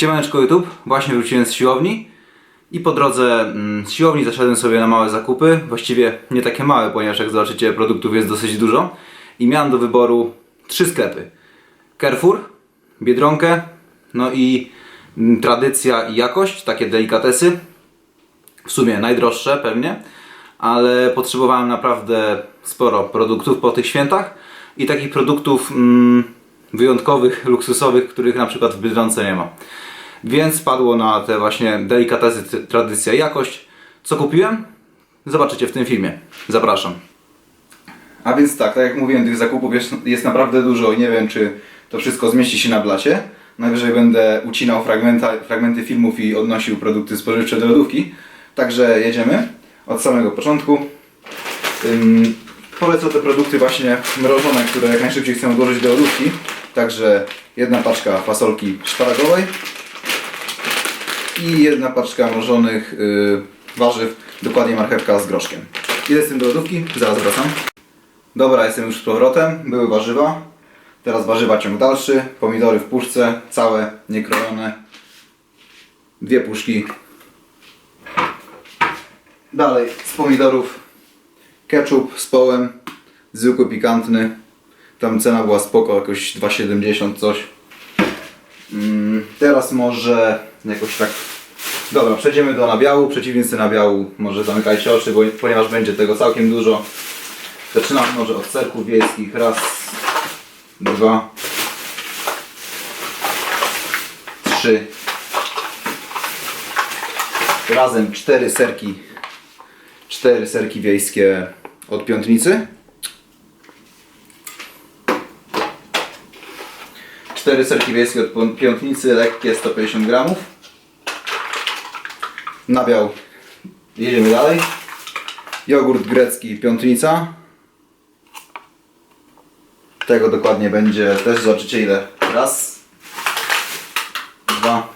Siemaneczko YouTube, właśnie wróciłem z siłowni i po drodze mm, z siłowni zaszedłem sobie na małe zakupy, właściwie nie takie małe, ponieważ jak zobaczycie produktów jest dosyć dużo. I miałem do wyboru trzy sklepy. Carrefour, Biedronkę, no i mm, tradycja i jakość, takie delikatesy, w sumie najdroższe pewnie, ale potrzebowałem naprawdę sporo produktów po tych świętach i takich produktów mm, wyjątkowych, luksusowych, których na przykład w Biedronce nie ma. Więc padło na te właśnie delikatesy, tradycja jakość. Co kupiłem? Zobaczycie w tym filmie. Zapraszam. A więc tak, tak jak mówiłem, tych zakupów jest, jest naprawdę dużo i nie wiem, czy to wszystko zmieści się na blacie. Najwyżej będę ucinał fragmenty filmów i odnosił produkty spożywcze do lodówki. Także jedziemy od samego początku. Ym, polecę te produkty właśnie mrożone, które jak najszybciej chcę odłożyć do lodówki. Także jedna paczka fasolki szparagowej i jedna paczka mrożonych y, warzyw, dokładnie marchewka z groszkiem. Ile tym do lodówki? Zaraz wracam. Dobra, jestem już z powrotem. Były warzywa. Teraz warzywa ciąg dalszy. Pomidory w puszce, całe, niekrojone. Dwie puszki. Dalej, z pomidorów ketchup z połem. Zwykły pikantny. Tam cena była spoko, jakoś 2,70 coś. Mm, teraz może jakoś tak. Dobra, przejdziemy do nabiału. Przeciwnicy nabiału, może zamykajcie oczy, bo, ponieważ będzie tego całkiem dużo. Zaczynam może od serków wiejskich. Raz, dwa, trzy. Razem cztery serki. Cztery serki wiejskie od piątnicy. Cztery serki wiejskie od pi- piątnicy, lekkie 150 gramów. Nabiał. Jedziemy dalej. Jogurt grecki piątnica. Tego dokładnie będzie, też zobaczycie ile. Raz. Dwa.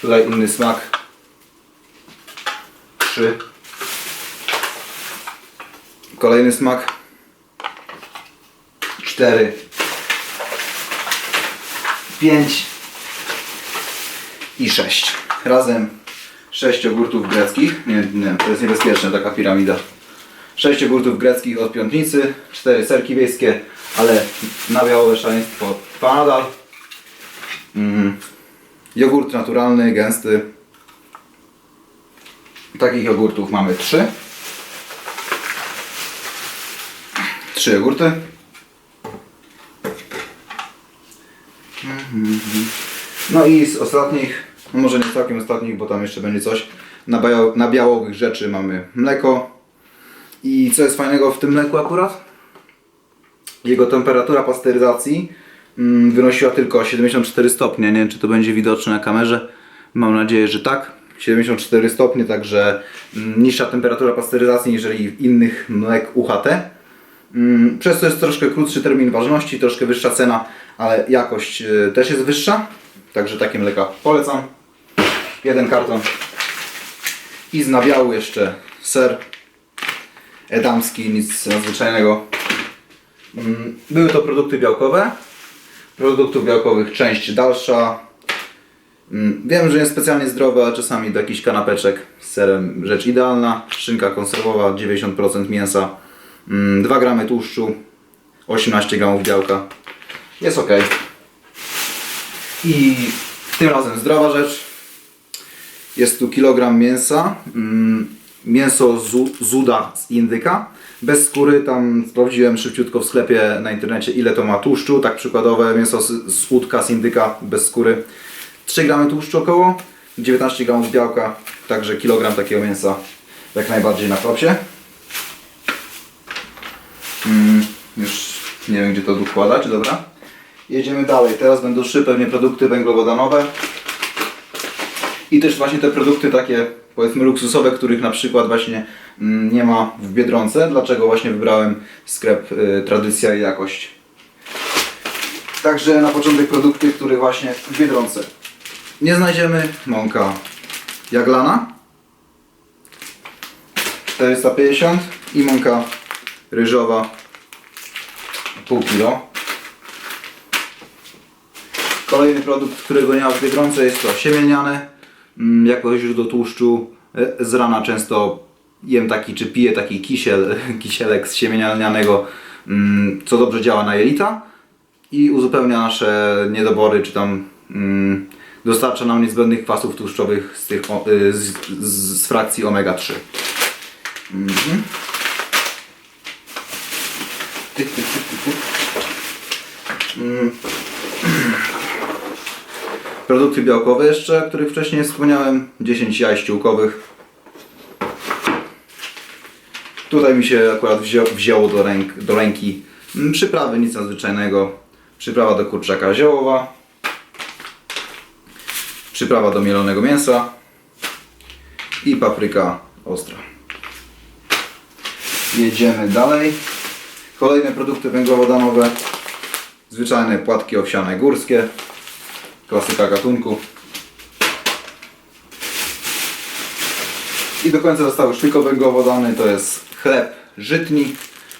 Tutaj inny smak. Trzy. Kolejny smak. Cztery. Pięć. I sześć. Razem sześć ogórtów greckich. Nie, nie, to jest niebezpieczne, taka piramida. Sześć ogórtów greckich od piątnicy, cztery serki wiejskie, ale nabiałowe szaleństwo trwa nadal. Mm. Jogurt naturalny, gęsty. Takich jogurtów mamy trzy. Trzy jogurty. No i z ostatnich, no może nie całkiem ostatnich, bo tam jeszcze będzie coś. Na, biało, na białowych rzeczy mamy mleko. I co jest fajnego w tym mleku akurat? Jego temperatura pasteryzacji mm, wynosiła tylko 74 stopnie. Nie wiem, czy to będzie widoczne na kamerze. Mam nadzieję, że tak. 74 stopnie, także mm, niższa temperatura pasteryzacji niżeli w innych mlek UHT. Mm, Przez to jest troszkę krótszy termin ważności, troszkę wyższa cena, ale jakość y, też jest wyższa. Także takie mleka polecam. Jeden karton. I z nabiału jeszcze ser edamski, nic nadzwyczajnego. Mm, Były to produkty białkowe. Produktów białkowych część dalsza. Mm, Wiem, że nie specjalnie zdrowe, ale czasami do jakichś kanapeczek z serem rzecz idealna. Szynka konserwowa, 90% mięsa, mm, 2 gramy tłuszczu, 18 gramów białka. Jest ok. I tym razem zdrowa rzecz. Jest tu kilogram mięsa. Mm, Mięso zu, zuda z indyka. Bez skóry, tam sprawdziłem szybciutko w sklepie na internecie ile to ma tłuszczu. Tak przykładowe mięso z, z łódka, z indyka bez skóry. 3 gramy tłuszczu około, 19 gramów białka, także kilogram takiego mięsa jak najbardziej na propsie. Mm, już nie wiem gdzie to dokładać, dobra. Jedziemy dalej, teraz będą szły pewnie produkty węglowodanowe. I też właśnie te produkty takie powiedzmy luksusowe, których na przykład właśnie mm, nie ma w Biedronce. Dlaczego właśnie wybrałem sklep y, Tradycja i Jakość. Także na początek produkty, których właśnie w Biedronce nie znajdziemy. Mąka jaglana 450 i mąka ryżowa pół kilo. Kolejny produkt, którego nie ma w Biedronce jest to siemieniane. Mm, Jako źródło tłuszczu e, z rana często jem taki, czy piję taki kisiel, kisielek z siemienianego, mm, co dobrze działa na jelita i uzupełnia nasze niedobory, czy tam mm, dostarcza nam niezbędnych kwasów tłuszczowych z, tych, y, z, z, frakcji omega-3. Mhm. Produkty białkowe jeszcze, o których wcześniej wspomniałem. 10 jaj ściółkowych. Tutaj mi się akurat wzięło do, ręk, do ręki mm, przyprawy, nic nadzwyczajnego. Przyprawa do kurczaka ziołowa. Przyprawa do mielonego mięsa. I papryka ostra. Jedziemy dalej. Kolejne produkty węglowodanowe. Zwyczajne płatki owsiane górskie. Klasyka gatunku. I do końca został już tylko węglowodany, to jest chleb żytni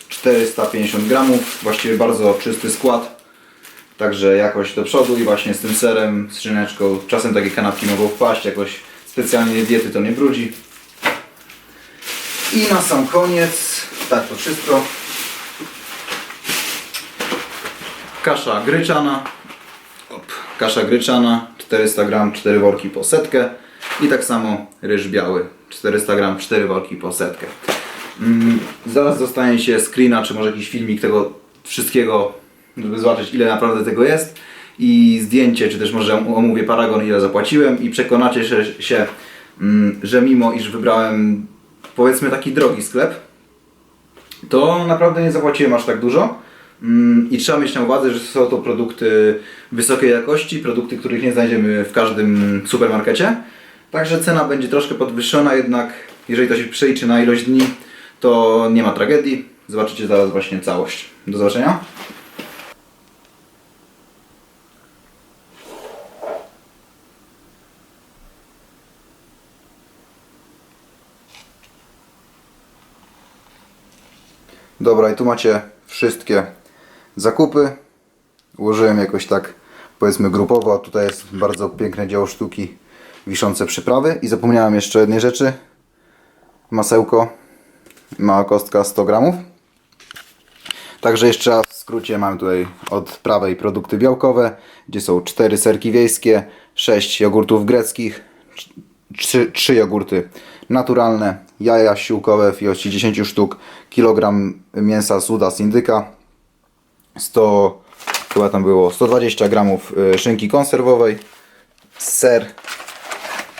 450 gramów, właściwie bardzo czysty skład. Także jakoś do przodu i właśnie z tym serem, z szyneczką. Czasem takie kanapki mogą wpaść, jakoś specjalnie diety to nie brudzi. I na sam koniec, tak to wszystko. Kasza gryczana. Kasza gryczana, 400 gram, 4 worki po setkę. I tak samo ryż biały, 400 gram, 4 worki po setkę. Mm, zaraz dostanie się screena, czy może jakiś filmik tego wszystkiego, żeby zobaczyć ile naprawdę tego jest. I zdjęcie, czy też może omówię paragon, ile zapłaciłem. I przekonacie się, się mm, że mimo iż wybrałem powiedzmy taki drogi sklep, to naprawdę nie zapłaciłem aż tak dużo. Mm, I trzeba mieć na uwadze, że są to produkty wysokiej jakości, produkty, których nie znajdziemy w każdym supermarkecie. Także cena będzie troszkę podwyższona, jednak jeżeli to się przeliczy na ilość dni, to nie ma tragedii. Zobaczycie zaraz właśnie całość. Do zobaczenia. Dobra, i tu macie wszystkie zakupy. Ułożyłem jakoś tak, powiedzmy, grupowo. Tutaj jest bardzo piękne dzieło sztuki wiszące przyprawy. I zapomniałem jeszcze jednej rzeczy. Masełko, mała kostka 100 gramów. Także jeszcze raz w skrócie mamy tutaj od prawej produkty białkowe, gdzie są 4 serki wiejskie, 6 jogurtów greckich, 3, 3 jogurty naturalne, jaja ściółkowe w ilości 10 sztuk, kilogram mięsa suda z indyka, 100, chyba tam było 120 gramów y, szynki konserwowej, ser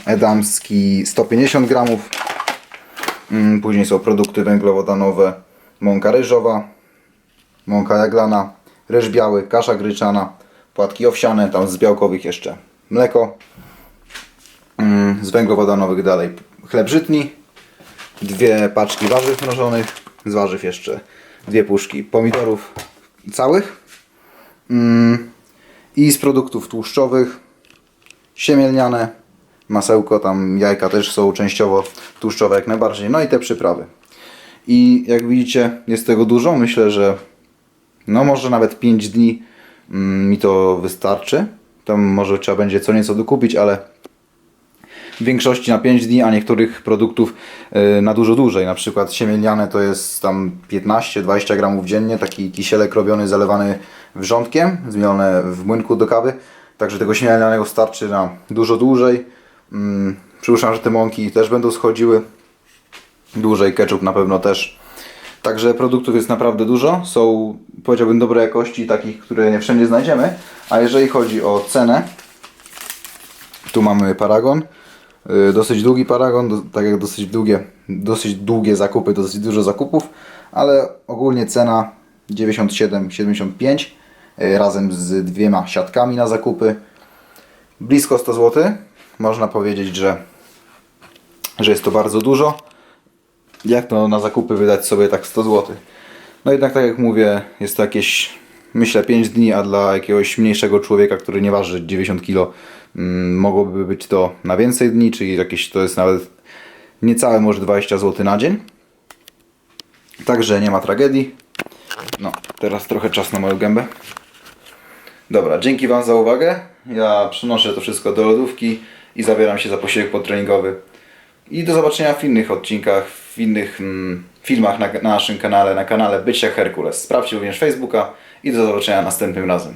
edamski 150 gramów, Mm, Później są produkty węglowodanowe, mąka ryżowa, mąka jaglana, ryż biały, kasza gryczana, płatki owsiane, tam z białkowych jeszcze mleko. Mm, Z węglowodanowych dalej chleb żytni, dwie paczki warzyw mrożonych, z warzyw jeszcze dwie puszki pomidorów całych. Mm, I z produktów tłuszczowych siemielniane, masełko, tam jajka też są częściowo tłuszczowe jak najbardziej, no i te przyprawy. I jak widzicie jest tego dużo, myślę, że no może nawet 5 dni mm, mi to wystarczy. Tam może trzeba będzie co nieco dokupić, ale większości na 5 dni, a niektórych produktów y, na dużo dłużej. Na przykład siemielniane to jest tam 15-20 gramów dziennie, taki kisielek robiony, zalewany wrzątkiem, zmielone w młynku do kawy. Także tego siemielnianego starczy na dużo dłużej. Mm, Przypuszczam, że te mąki też będą schodziły dłużej, ketchup na pewno też. Także produktów jest naprawdę dużo. Są, powiedziałbym, dobrej jakości, takich, które nie wszędzie znajdziemy. A jeżeli chodzi o cenę, tu mamy paragon. Yy, Dosyć długi paragon, tak jak dosyć długie, dosyć długie zakupy, dosyć dużo zakupów, ale ogólnie cena 97,75 yy, razem z dwiema siatkami na zakupy. Blisko 100 zł. Można powiedzieć, że, że jest to bardzo dużo. Jak to na zakupy wydać sobie tak 100 zł? No jednak tak jak mówię, jest to jakieś myślę 5 dni, a dla jakiegoś mniejszego człowieka, który nie waży 90 kg, mogłoby być to na więcej dni, czyli jakieś to jest nawet niecałe może 20 zł na dzień. Także nie ma tragedii. No, teraz trochę czas na moją gębę. Dobra, dzięki Wam za uwagę. Ja przenoszę to wszystko do lodówki i zabieram się za posiłek podtreningowy. I do zobaczenia w innych odcinkach, w innych mm, filmach na, na naszym kanale, na kanale Bycia Herkules. Sprawdźcie również Facebooka i do zobaczenia następnym razem.